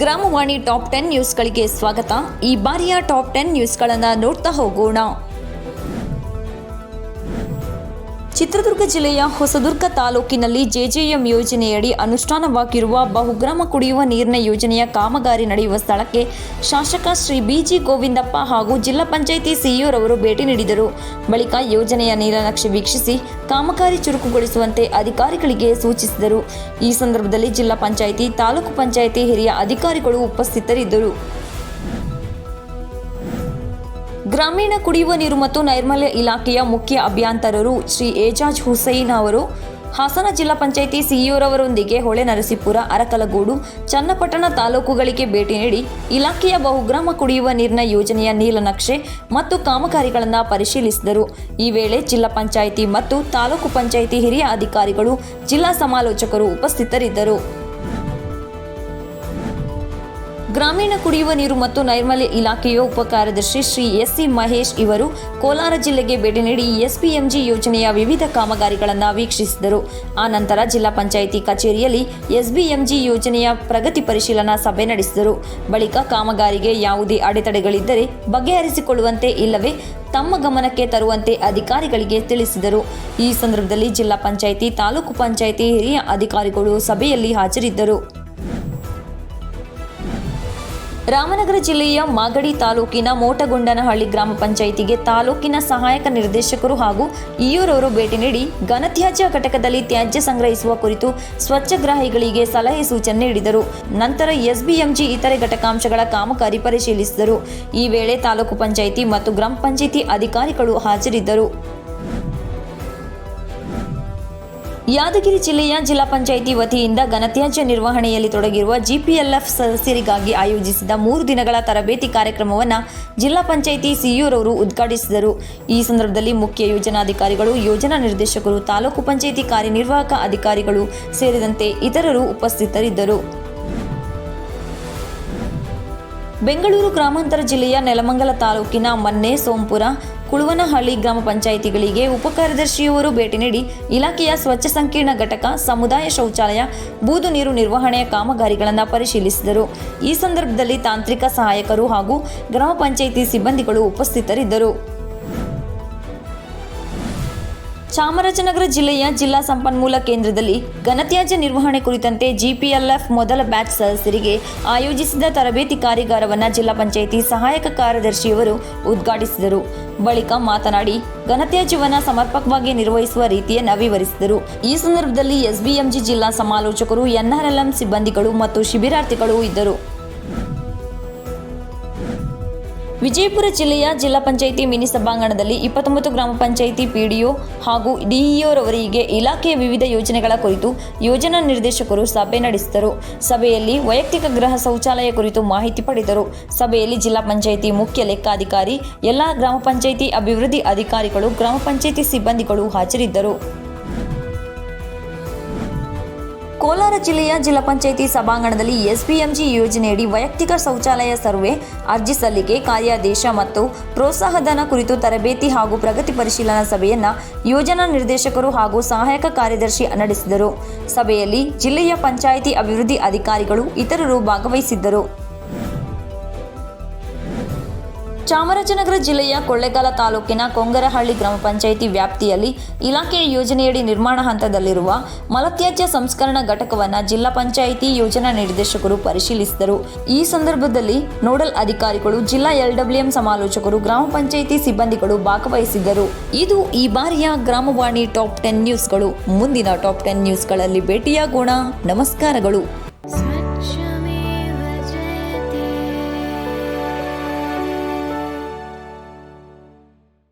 ಗ್ರಾಮವಾಣಿ top ten ನ್ಯೂಸ್ಗಳಿಗೆ ಸ್ವಾಗತ. ಈ ಬಾರಿಯ ಟಾಪ್ ಟೆನ್ ನ್ಯೂಸ್ಗಳನ್ನು ನೋಡ್ತಾ ಹೋಗೋಣ. ಚಿತ್ರದುರ್ಗ ಜಿಲ್ಲೆಯ ಹೊಸದುರ್ಗ ತಾಲೂಕಿನಲ್ಲಿ ಜೆಜೆಎಂ ಯೋಜನೆಯಡಿ ಅನುಷ್ಠಾನವಾಗಿರುವ ಬಹುಗ್ರಾಮ ಕುಡಿಯುವ ನೀರಿನ ಯೋಜನೆಯ ಕಾಮಗಾರಿ ನಡೆಯುವ ಸ್ಥಳಕ್ಕೆ ಶಾಸಕ ಶ್ರೀ ಬಿಜಿ ಗೋವಿಂದಪ್ಪ ಹಾಗೂ ಜಿಲ್ಲಾ ಪಂಚಾಯಿತಿ ಸಿಇಒರವರು ಭೇಟಿ ನೀಡಿದರು. ಬಳಿಕ ಯೋಜನೆಯ ನೀಲನಕ್ಷೆ ವೀಕ್ಷಿಸಿ ಕಾಮಗಾರಿ ಚುರುಕುಗೊಳಿಸುವಂತೆ ಅಧಿಕಾರಿಗಳಿಗೆ ಸೂಚಿಸಿದರು. ಈ ಸಂದರ್ಭದಲ್ಲಿ ಜಿಲ್ಲಾ ಪಂಚಾಯಿತಿ, ತಾಲೂಕು ಪಂಚಾಯಿತಿ ಹಿರಿಯ ಅಧಿಕಾರಿಗಳು ಉಪಸ್ಥಿತರಿದ್ದರು. ಗ್ರಾಮೀಣ ಕುಡಿಯುವ ನೀರು ಮತ್ತು ನೈರ್ಮಲ್ಯ ಇಲಾಖೆಯ ಮುಖ್ಯ ಅಭಿಯಂತರರು ಶ್ರೀ ಏಜಾಜ್ ಹುಸೈನ್ ಅವರು, ಹಾಸನ ಜಿಲ್ಲಾ ಪಂಚಾಯಿತಿ ಸಿಇಒರವರೊಂದಿಗೆ ಹೊಳೆ ನರಸೀಪುರ, ಅರಕಲಗೂಡು, ಚನ್ನಪಟ್ಟಣ ತಾಲೂಕುಗಳಿಗೆ ಭೇಟಿ ನೀಡಿ ಇಲಾಖೆಯ ಬಹುಗ್ರಾಮ ಕುಡಿಯುವ ನೀರಿನ ಯೋಜನೆಯ ನೀಲನಕ್ಷೆ ಮತ್ತು ಕಾಮಗಾರಿಗಳನ್ನು ಪರಿಶೀಲಿಸಿದರು. ಈ ವೇಳೆ ಜಿಲ್ಲಾ ಪಂಚಾಯಿತಿ ಮತ್ತು ತಾಲೂಕು ಪಂಚಾಯಿತಿ ಹಿರಿಯ ಅಧಿಕಾರಿಗಳು, ಜಿಲ್ಲಾ ಸಮಾಲೋಚಕರು ಉಪಸ್ಥಿತರಿದ್ದರು. ಗ್ರಾಮೀಣ ಕುಡಿಯುವ ನೀರು ಮತ್ತು ನೈರ್ಮಲ್ಯ ಇಲಾಖೆಯ ಉಪಕಾರ್ಯದರ್ಶಿ ಶ್ರೀ ಎಸ್ ಸಿ ಮಹೇಶ್ ಇವರು ಕೋಲಾರ ಜಿಲ್ಲೆಗೆ ಭೇಟಿ ನೀಡಿ ಎಸ್ಪಿಎಂಜಿ ಯೋಜನೆಯ ವಿವಿಧ ಕಾಮಗಾರಿಗಳನ್ನು ವೀಕ್ಷಿಸಿದರು. ಆ ನಂತರ ಜಿಲ್ಲಾ ಪಂಚಾಯಿತಿ ಕಚೇರಿಯಲ್ಲಿ ಎಸ್ಬಿಎಂಜಿ ಯೋಜನೆಯ ಪ್ರಗತಿ ಪರಿಶೀಲನಾ ಸಭೆ ನಡೆಸಿದರು. ಬಳಿಕ ಕಾಮಗಾರಿಗೆ ಯಾವುದೇ ಅಡೆತಡೆಗಳಿದ್ದರೆ ಬಗೆಹರಿಸಿಕೊಳ್ಳುವಂತೆ ಇಲ್ಲವೇ ತಮ್ಮ ಗಮನಕ್ಕೆ ತರುವಂತೆ ಅಧಿಕಾರಿಗಳಿಗೆ ತಿಳಿಸಿದರು. ಈ ಸಂದರ್ಭದಲ್ಲಿ ಜಿಲ್ಲಾ ಪಂಚಾಯಿತಿ, ತಾಲೂಕು ಪಂಚಾಯಿತಿ ಹಿರಿಯ ಅಧಿಕಾರಿಗಳು ಸಭೆಯಲ್ಲಿ ಹಾಜರಿದ್ದರು. ರಾಮನಗರ ಜಿಲ್ಲೆಯ ಮಾಗಡಿ ತಾಲೂಕಿನ ಮೋಟಗೊಂಡನಹಳ್ಳಿ ಗ್ರಾಮ ಪಂಚಾಯಿತಿಗೆ ತಾಲೂಕಿನ ಸಹಾಯಕ ನಿರ್ದೇಶಕರು ಹಾಗೂ ಇಯೂರವರು ಭೇಟಿ ನೀಡಿ ಘನತ್ಯಾಜ್ಯ ಘಟಕದಲ್ಲಿ ತ್ಯಾಜ್ಯ ಸಂಗ್ರಹಿಸುವ ಕುರಿತು ಸ್ವಚ್ಛಗ್ರಾಹಿಗಳಿಗೆ ಸಲಹೆ ಸೂಚನೆ ನೀಡಿದರು. ನಂತರ ಎಸ್ಬಿಎಂಜಿ ಇತರೆ ಘಟಕಾಂಶಗಳ ಕಾಮಗಾರಿ ಪರಿಶೀಲಿಸಿದರು. ಈ ವೇಳೆ ತಾಲೂಕು ಪಂಚಾಯಿತಿ ಮತ್ತು ಗ್ರಾಮ ಪಂಚಾಯಿತಿ ಅಧಿಕಾರಿಗಳು ಹಾಜರಿದ್ದರು. ಯಾದಗಿರಿ ಜಿಲ್ಲೆಯ ಜಿಲ್ಲಾ ಪಂಚಾಯಿತಿ ವತಿಯಿಂದ ಘನತ್ಯಾಜ್ಯ ನಿರ್ವಹಣೆಯಲ್ಲಿ ತೊಡಗಿರುವ ಜಿಪಿಎಲ್ಎಫ್ ಸದಸ್ಯರಿಗಾಗಿ ಆಯೋಜಿಸಿದ ಮೂರು ದಿನಗಳ ತರಬೇತಿ ಕಾರ್ಯಕ್ರಮವನ್ನು ಜಿಲ್ಲಾ ಪಂಚಾಯಿತಿ ಸಿಇಒರವರು ಉದ್ಘಾಟಿಸಿದರು. ಈ ಸಂದರ್ಭದಲ್ಲಿ ಮುಖ್ಯ ಯೋಜನಾಧಿಕಾರಿಗಳು, ಯೋಜನಾ ನಿರ್ದೇಶಕರು, ತಾಲೂಕು ಪಂಚಾಯಿತಿ ಕಾರ್ಯನಿರ್ವಾಹಕ ಅಧಿಕಾರಿಗಳು ಸೇರಿದಂತೆ ಇತರರು ಉಪಸ್ಥಿತರಿದ್ದರು. ಬೆಂಗಳೂರು ಗ್ರಾಮಾಂತರ ಜಿಲ್ಲೆಯ ನೆಲಮಂಗಲ ತಾಲೂಕಿನ ಮನ್ನೆ ಸೋಂಪುರ ಕುಳುವನಹಳ್ಳಿ ಗ್ರಾಮ ಪಂಚಾಯಿತಿಗಳಿಗೆ ಉಪಕಾರ್ಯದರ್ಶಿಯವರು ಭೇಟಿ ನೀಡಿ ಇಲಾಖೆಯ ಸ್ವಚ್ಛ ಸಂಕೀರ್ಣ ಘಟಕ, ಸಮುದಾಯ ಶೌಚಾಲಯ, ಬೂದು ನೀರು ನಿರ್ವಹಣೆಯ ಕಾಮಗಾರಿಗಳನ್ನು ಪರಿಶೀಲಿಸಿದರು. ಈ ಸಂದರ್ಭದಲ್ಲಿ ತಾಂತ್ರಿಕ ಸಹಾಯಕರು ಹಾಗೂ ಗ್ರಾಮ ಪಂಚಾಯಿತಿ ಸಿಬ್ಬಂದಿಗಳು ಉಪಸ್ಥಿತರಿದ್ದರು. ಚಾಮರಾಜನಗರ ಜಿಲ್ಲೆಯ ಜಿಲ್ಲಾ ಸಂಪನ್ಮೂಲ ಕೇಂದ್ರದಲ್ಲಿ ಘನತ್ಯಾಜ್ಯ ನಿರ್ವಹಣೆ ಕುರಿತಂತೆ ಜಿಪಿಎಲ್ಎಫ್ ಮೊದಲ ಬ್ಯಾಚ್ ಸದಸ್ಯರಿಗೆ ಆಯೋಜಿಸಿದ ತರಬೇತಿ ಕಾರ್ಯಾಗಾರವನ್ನು ಜಿಲ್ಲಾ ಪಂಚಾಯಿತಿ ಸಹಾಯಕ ಕಾರ್ಯದರ್ಶಿಯವರು ಉದ್ಘಾಟಿಸಿದರು. ಬಳಿಕ ಮಾತನಾಡಿ, ಘನತ್ಯಾಜ್ಯವನ್ನು ಸಮರ್ಪಕವಾಗಿ ನಿರ್ವಹಿಸುವ ರೀತಿಯನ್ನು ವಿವರಿಸಿದರು. ಈ ಸಂದರ್ಭದಲ್ಲಿ ಎಸ್ಬಿಎಂಜಿ ಜಿಲ್ಲಾ ಸಮಾಲೋಚಕರು, ಎನ್ಆರ್ಎಲ್ಎಂ ಸಿಬ್ಬಂದಿಗಳು ಮತ್ತು ಶಿಬಿರಾರ್ಥಿಗಳು ಇದ್ದರು. ವಿಜಯಪುರ ಜಿಲ್ಲೆಯ ಜಿಲ್ಲಾ ಪಂಚಾಯಿತಿ ಮಿನಿ ಸಭಾಂಗಣದಲ್ಲಿ ಇಪ್ಪತ್ತೊಂಬತ್ತು ಗ್ರಾಮ ಪಂಚಾಯಿತಿ ಪಿಡಿಒ ಹಾಗೂ ಡಿಇಒರವರಿಗೆ ಇಲಾಖೆಯ ವಿವಿಧ ಯೋಜನೆಗಳ ಕುರಿತು ಯೋಜನಾ ನಿರ್ದೇಶಕರು ಸಭೆ ನಡೆಸಿದರು. ಸಭೆಯಲ್ಲಿ ವೈಯಕ್ತಿಕ ಗೃಹ ಶೌಚಾಲಯ ಕುರಿತು ಮಾಹಿತಿ ಪಡೆದರು. ಸಭೆಯಲ್ಲಿ ಜಿಲ್ಲಾ ಪಂಚಾಯಿತಿ ಮುಖ್ಯ ಲೆಕ್ಕಾಧಿಕಾರಿ, ಎಲ್ಲ ಗ್ರಾಮ ಪಂಚಾಯಿತಿ ಅಭಿವೃದ್ಧಿ ಅಧಿಕಾರಿಗಳು, ಗ್ರಾಮ ಪಂಚಾಯಿತಿ ಸಿಬ್ಬಂದಿಗಳು ಹಾಜರಿದ್ದರು. ಕೋಲಾರ ಜಿಲ್ಲೆಯ ಜಿಲ್ಲಾ ಪಂಚಾಯಿತಿ ಸಭಾಂಗಣದಲ್ಲಿ ಎಸ್ಬಿಎಂಜಿ ಯೋಜನೆಯಡಿ ವೈಯಕ್ತಿಕ ಶೌಚಾಲಯ ಸರ್ವೆ ಅರ್ಜಿ ಸಲ್ಲಿಕೆ ಕಾರ್ಯಾದೇಶ ಮತ್ತು ಪ್ರೋತ್ಸಾಹಧನ ಕುರಿತು ತರಬೇತಿ ಹಾಗೂ ಪ್ರಗತಿ ಪರಿಶೀಲನಾ ಸಭೆಯನ್ನು ಯೋಜನಾ ನಿರ್ದೇಶಕರು ಹಾಗೂ ಸಹಾಯಕ ಕಾರ್ಯದರ್ಶಿ ನಡೆಸಿದರು. ಸಭೆಯಲ್ಲಿ ಜಿಲ್ಲೆಯ ಪಂಚಾಯಿತಿ ಅಭಿವೃದ್ಧಿ ಅಧಿಕಾರಿಗಳು ಇತರರು ಭಾಗವಹಿಸಿದ್ದರು. ಚಾಮರಾಜನಗರ ಜಿಲ್ಲೆಯ ಕೊಳ್ಳೇಗಾಲ ತಾಲೂಕಿನ ಕೊಂಗರಹಳ್ಳಿ ಗ್ರಾಮ ಪಂಚಾಯಿತಿ ವ್ಯಾಪ್ತಿಯಲ್ಲಿ ಇಲಾಖೆಯ ಯೋಜನೆಯಡಿ ನಿರ್ಮಾಣ ಹಂತದಲ್ಲಿರುವ ಮಲತ್ಯಾಜ್ಯ ಸಂಸ್ಕರಣಾ ಘಟಕವನ್ನು ಜಿಲ್ಲಾ ಪಂಚಾಯಿತಿ ಯೋಜನಾ ನಿರ್ದೇಶಕರು ಪರಿಶೀಲಿಸಿದರು. ಈ ಸಂದರ್ಭದಲ್ಲಿ ನೋಡಲ್ ಅಧಿಕಾರಿಗಳು, ಜಿಲ್ಲಾ ಎಲ್ಡಬ್ಲ್ಯೂಎಂ ಸಮಾಲೋಚಕರು, ಗ್ರಾಮ ಪಂಚಾಯಿತಿ ಸಿಬ್ಬಂದಿಗಳು ಭಾಗವಹಿಸಿದ್ದರು. ಇದು ಈ ಬಾರಿಯ ಗ್ರಾಮವಾಣಿ ಟಾಪ್ ಟೆನ್ ನ್ಯೂಸ್ಗಳು. ಮುಂದಿನ ಟಾಪ್ ಟೆನ್ ನ್ಯೂಸ್ಗಳಲ್ಲಿ ಭೇಟಿಯಾಗೋಣ. ನಮಸ್ಕಾರಗಳು.